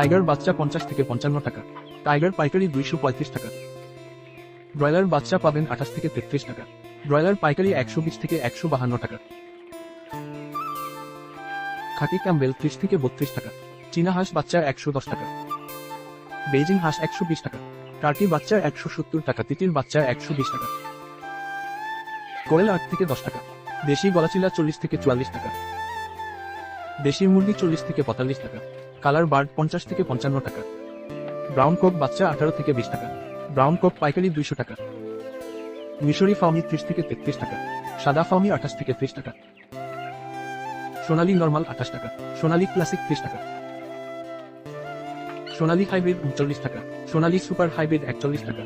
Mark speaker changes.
Speaker 1: Tiger বাচ্চা পঞ্চাশ থেকে পঞ্চান্ন টাকা। টাইগার পাইকারি দুইশো পঁয়ত্রিশ টাকা। ব্রয়লার বাচ্চা পাবেন আঠাশ থেকে তেত্রিশ টাকা। ব্রয়লার পাইকারি একশো বিশ থেকে একশো বাহান্ন টাকা। খাকি ক্যাম্বেল ত্রিশ থেকে বত্রিশ টাকা। চীনা হাঁস বাচ্চা একশো দশ টাকা। বেজিং হাঁস একশো বিশ টাকা। টার্কি বাচ্চা একশো সত্তর টাকা। তিতির বাচ্চা একশো বিশ টাকা। কোয়েল আট থেকে দশ টাকা। দেশি গলাচিলা চল্লিশ থেকে চুয়াল্লিশ টাকা। দেশি মুরগি চল্লিশ থেকে পঁয়তাল্লিশ টাকা। কালার বার্ড পঞ্চাশ থেকে পঞ্চান্ন টাকা। ব্রাউন কোক বাচ্চা আঠারো থেকে বিশ টাকা। ব্রাউন কোক পাইকারি দুইশো টাকা। মিশরি ফাউমি ত্রিশ থেকে তেত্রিশ টাকা। সাদা ফাউমি আঠাশ থেকে ত্রিশ টাকা। সোনালী নর্মাল আঠাশ টাকা। সোনালী ক্লাসিক ত্রিশ টাকা। সোনালী হাইব্রিড উনচল্লিশ টাকা। সোনালী সুপার হাইব্রিড একচল্লিশ টাকা।